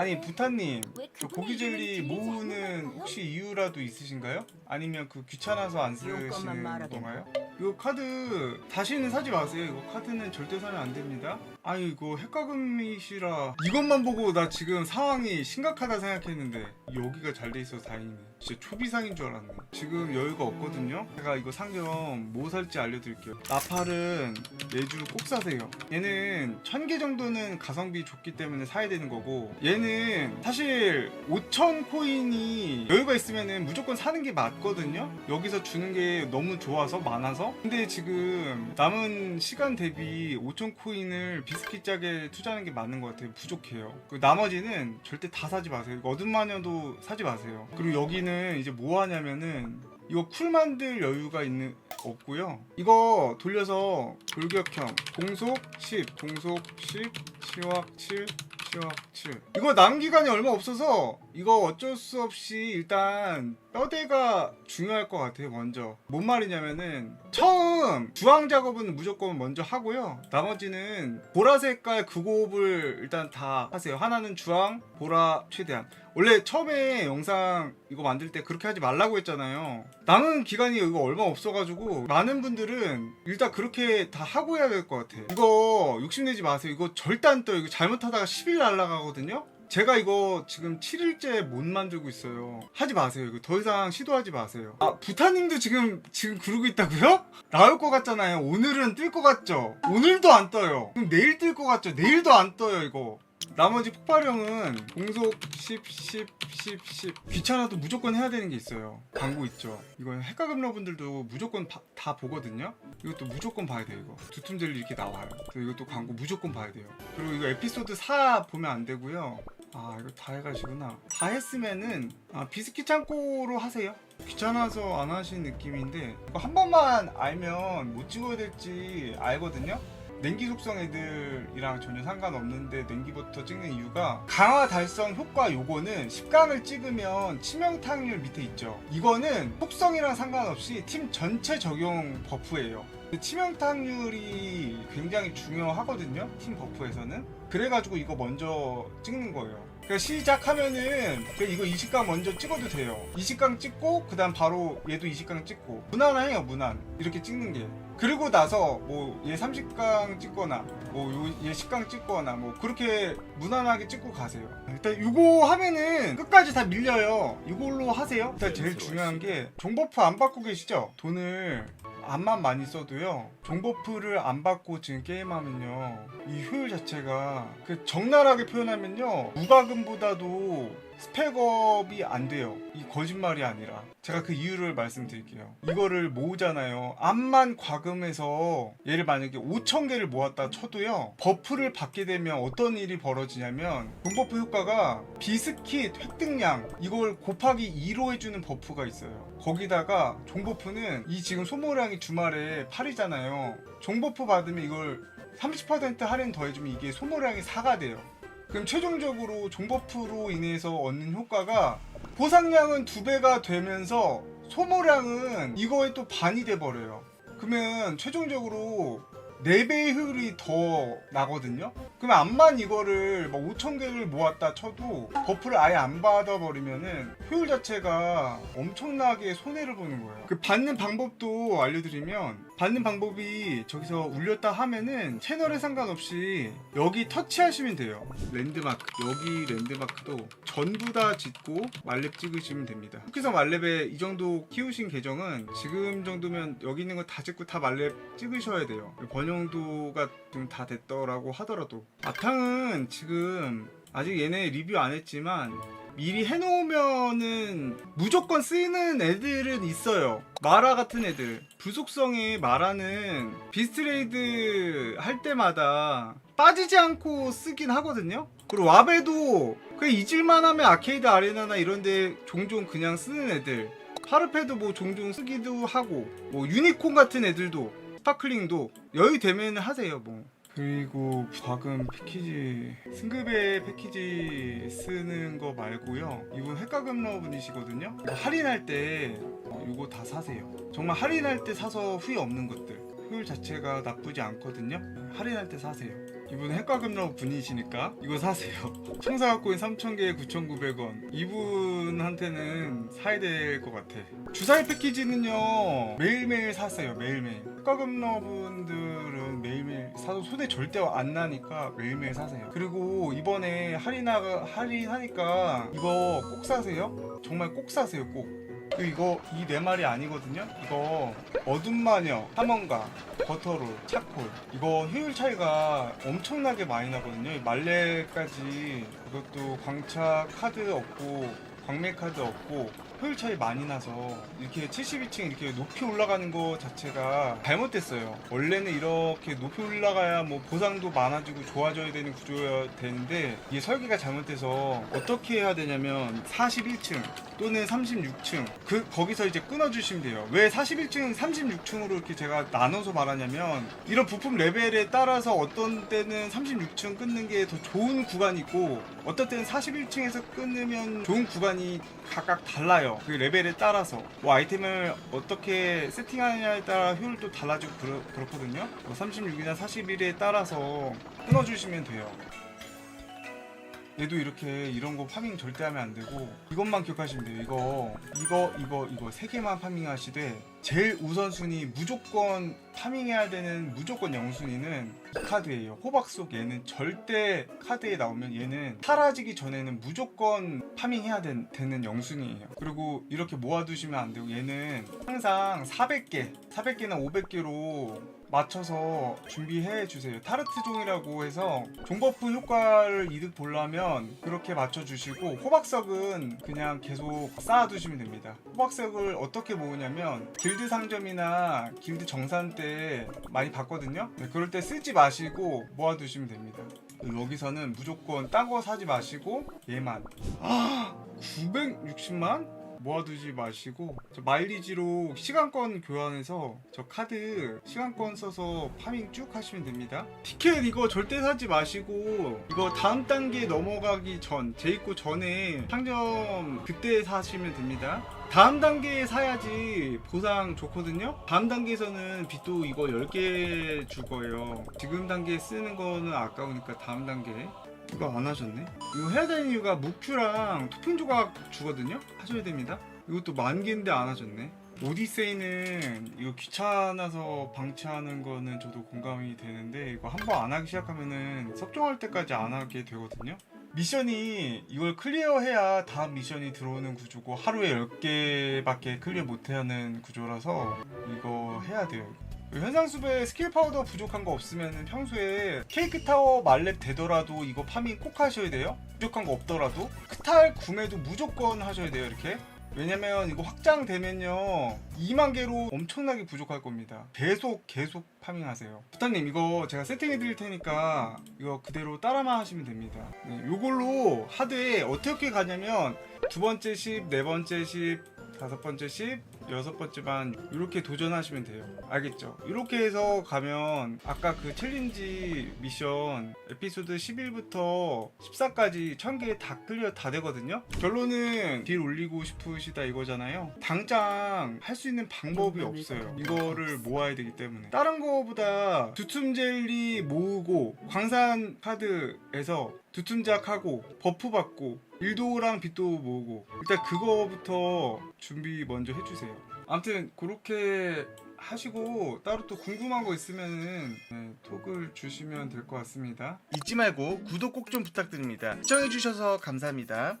아니 부타님 저 고기 젤리 모으는 혹시 이유라도 있으신가요? 아니면 그 귀찮아서 안 쓰시는. 건가요? 이거 카드 다시는 사지 마세요. 이거 카드는 절대 사면 안 됩니다. 아니 이거 핵과금이시라 이것만 보고 나 지금 상황이 심각하다 생각했는데 여기가 잘 돼 있어서 다행이네. 진짜 초비상인 줄 알았네. 지금 여유가 없거든요. 제가 이거 상점 뭐 살지 알려드릴게요. 나팔은 매주 꼭 사세요. 얘는 1000개 정도는 가성비 좋기 때문에 사야 되는 거고 얘는 사실 5000 코인이 여유가 있으면은 무조건 사는 게 맞거든요. 여기서 주는 게 너무 좋아서 많아서 근데 지금 남은 시간 대비 5000 코인을 비스킷 짝에 투자하는 게 맞는 것 같아요. 부족해요. 그 나머지는 절대 다 사지 마세요. 어둠 마녀도 사지 마세요. 그리고 여기는 이제 뭐 하냐면은 이거 쿨 만들 여유가 있는 없고요. 이거 돌려서 돌격형 공속 10, 공속 10, 시확 7, 시확 7. 이거 남은 기간이 얼마 없어서 이거 어쩔 수 없이 일단 뼈대가 중요할 것 같아요. 먼저 뭔 말이냐면은 처음 주황 작업은 무조건 먼저 하고요. 나머지는 보라 색깔 그 곱을 일단 다 하세요. 하나는 주황, 보라 최대한. 원래 처음에 영상 이거 만들 때 그렇게 하지 말라고 했잖아요. 남은 기간이 이거 얼마 없어가지고 많은 분들은 일단 그렇게 다 하고 해야 될 것 같아. 이거 욕심내지 마세요. 이거 절대 안 떠요. 이거 잘못하다가 10일 날라가거든요. 제가 이거 지금 7일째 못 만들고 있어요. 하지 마세요. 이거 더 이상 시도하지 마세요. 아, 부타님도 지금, 지금 그러고 있다고요? 나올 것 같잖아요. 오늘은 뜰 것 같죠? 오늘도 안 떠요. 그럼 내일 뜰 것 같죠? 내일도 안 떠요, 이거. 나머지 폭발형은 공속 10, 10, 10, 10 귀찮아도 무조건 해야 되는 게 있어요 광고 있죠 이건 핵가금러분들도 무조건 바- 다 보거든요 이것도 무조건 봐야 돼요 이거 두툼 젤리 이렇게 나와요 그래서 이것도 광고 무조건 봐야 돼요 그리고 이거 에피소드 4 보면 안 되고요 아 이거 다 해가지구나. 다 했으면은 아, 비스킷 창고로 하세요. 귀찮아서 안 하시는 느낌인데 한 번만 알면 못 찍어야 될지 알거든요? 냉기 속성 애들이랑 전혀 상관없는데 냉기부터 찍는 이유가 강화 달성 효과 요거는 10강을 찍으면 치명타률 밑에 있죠. 이거는 속성이랑 상관없이 팀 전체 적용 버프예요 치명타률이 굉장히 중요하거든요 팀 버프에서는. 그래가지고 이거 먼저 찍는 거예요. 그러니까 시작하면은 이거 20강 먼저 찍어도 돼요. 20강 찍고 그 다음 바로 얘도 20강 찍고. 무난해요 무난. 이렇게 찍는 게. 그리고 나서 뭐 얘 30강 찍거나 뭐얘 10강 찍거나 뭐 그렇게 무난하게 찍고 가세요. 일단 이거 하면은 끝까지 다 밀려요. 이걸로 하세요. 일단 제일 중요한 게 종버프 안 받고 계시죠? 돈을 암만 많이 써도요 종버프를 안 받고 지금 게임하면요 이 효율 자체가 그 적나라하게 표현하면요 무과금보다도 스펙업이 안 돼요. 이 거짓말이 아니라. 제가 그 이유를 말씀드릴게요. 이거를 모으잖아요. 암만 과금해서 얘를 만약에 5천 개를 모았다 쳐도요 버프를 받게 되면 어떤 일이 벌어지냐면 돈버프 효과가 비스킷 획득량 이걸 곱하기 2로 해주는 버프가 있어요. 거기다가 종버프는 이 지금 소모량이 주말에 8이잖아요. 종버프 받으면 이걸 30% 할인 더해주면 이게 소모량이 4가 돼요 그럼 최종적으로 종버프로 인해서 얻는 효과가 보상량은 두 배가 되면서 소모량은 이거에 또 반이 돼 버려요. 그러면 최종적으로 4배의 효율이 더 나거든요? 그러면 암만 이거를 막 5,000개를 모았다 쳐도 버프를 아예 안 받아버리면은 효율 자체가 엄청나게 손해를 보는 거예요. 그 받는 방법도 알려드리면 받는 방법이 저기서 울렸다 하면은 채널에 상관없이 여기 터치하시면 돼요. 랜드마크. 여기 랜드마크도 전부 다 짓고 말렙 찍으시면 됩니다. 쿠키성 말렙에 이 정도 키우신 계정은 지금 정도면 여기 있는 거 다 짓고 다 말렙 찍으셔야 돼요. 번영도가 좀다 됐더라고 하더라도 바탕은 지금 아직 얘네 리뷰 안 했지만 미리 해놓으면은 무조건 쓰이는 애들은 있어요. 마라 같은 애들. 부속성의 마라는 비스트레이드 할 때마다 빠지지 않고 쓰긴 하거든요. 그리고 와베도 그 잊을만 하면 아케이드 아레나나 이런데 종종 그냥 쓰는 애들. 파르페도 뭐 종종 쓰기도 하고 뭐 유니콘 같은 애들도 스파클링도 여유 되면 하세요 뭐. 그리고 과금 패키지 승급의 패키지 쓰는 거 말고요. 이분 핵과금러 분이시거든요. 이거 할인할 때 어, 이거 다 사세요. 정말 할인할 때 사서 후회 없는 것들 효율 자체가 나쁘지 않거든요 할인할 때 사세요 이분 핵과금러 분이시니까 이거 사세요. 청사각코인 3,000개에 9,900원. 이분한테는 사야 될 것 같아. 주사위 패키지는요 매일매일 사세요. 매일매일. 핵과금러 분들은 매일매일 사도 손에 절대 안 나니까 매일매일 사세요. 그리고 이번에 할인하 할인하니까 이거 꼭 사세요. 정말 꼭 사세요. 꼭. 그리고 이거 이 네 마리 아니거든요. 이거 어둠 마녀, 탐험가, 버터롤, 차콜. 이거 효율 차이가 엄청나게 많이 나거든요. 이 말레까지 이것도 광차 카드 없고 광매 카드 없고 효율 차이 많이 나서 이렇게 72층 이렇게 높이 올라가는 거 자체가 잘못됐어요. 원래는 이렇게 높이 올라가야 뭐 보상도 많아지고 좋아져야 되는 구조여야 되는데 이게 설계가 잘못돼서 어떻게 해야 되냐면 41층 또는 36층 그 거기서 이제 끊어주시면 돼요. 왜 41층, 36층으로 이렇게 제가 나눠서 말하냐면 이런 부품 레벨에 따라서 어떤 때는 36층 끊는 게 더 좋은 구간이 있고 어떤 때는 41층에서 끊으면 좋은 구간이 각각 달라요. 그 레벨에 따라서 뭐 아이템을 어떻게 세팅하느냐에 따라 효율도 달라지고 그렇, 그렇거든요. 뭐 36이나 41에 따라서 끊어주시면 돼요. 얘도 이렇게 이런 거 파밍 절대 하면 안 되고 이것만 기억하시면 돼요. 이거 이거 이거 이거 세 개만 파밍하시되 제일 우선순위 무조건 파밍해야 되는 무조건 영순위는 이 카드예요. 호박 속 얘는 절대 카드에 나오면 얘는 사라지기 전에는 무조건 파밍해야 된- 되는 영순위예요. 그리고 이렇게 모아두시면 안 되고 얘는 항상 400개, 400개나 500개로 맞춰서 준비해 주세요. 타르트 종이라고 해서 종버프 효과를 이득 보려면 그렇게 맞춰 주시고 호박석은 그냥 계속 쌓아 두시면 됩니다. 호박석을 어떻게 모으냐면 길드 상점이나 길드 정산 때 많이 봤거든요. 네, 그럴 때 쓰지 마시고 모아 두시면 됩니다. 여기서는 무조건 딴 거 사지 마시고 얘만 아 960만? 모아두지 마시고 저 마일리지로 시간권 교환해서 저 카드 시간권 써서 파밍 쭉 하시면 됩니다. 티켓 이거 절대 사지 마시고 이거 다음 단계 넘어가기 전 재입고 전에 상점 그때 사시면 됩니다. 다음 단계에 사야지 보상 좋거든요. 다음 단계에서는 빚도 이거 10개 줄 거예요. 지금 단계에 쓰는 거는 아까우니까 다음 단계 이거 안 하셨네? 이거 해야 되는 이유가 무큐랑 토핑 조각 주거든요? 하셔야 됩니다. 이것도 만 개인데 안 하셨네. 오디세이는 이거 귀찮아서 방치하는 거는 저도 공감이 되는데 이거 한 번 안 하기 시작하면은 섭종할 때까지 안 하게 되거든요. 미션이 이걸 클리어해야 다음 미션이 들어오는 구조고 하루에 10개밖에 클리어 못하는 구조라서 이거 해야 돼요. 현상수배 스킬 파우더 부족한 거 없으면 평소에 케이크 타워 말렙 되더라도 이거 파밍 꼭 하셔야 돼요. 부족한 거 없더라도 크탈 구매도 무조건 하셔야 돼요. 이렇게. 왜냐면 이거 확장되면요 2만 개로 엄청나게 부족할 겁니다 계속 계속 파밍하세요 부타님 이거 제가 세팅해 드릴 테니까 이거 그대로 따라만 하시면 됩니다 네, 요걸로 하드에 어떻게 가냐면 두 번째 10, 네 번째 10, 다섯 번째 10, 여섯 번째 반 이렇게 도전하시면 돼요. 알겠죠? 이렇게 해서 가면 아까 그 챌린지 미션 에피소드 11부터 14까지 1000개 다 클리어 다 되거든요. 결론은 딜 올리고 싶으시다 이거잖아요. 당장 할 수 있는 방법이 없어요. 이거를 모아야 되기 때문에. 다른 거보다 두툼 젤리 모으고 광산 카드에서 두툼작하고 버프 받고 일도랑 빛도 모으고 일단 그거부터 준비 먼저 해주세요. 아무튼 그렇게 하시고 따로 또 궁금한 거 있으면은 네, 톡을 주시면 될 것 같습니다. 잊지 말고 구독 꼭 좀 부탁드립니다. 시청해주셔서 감사합니다.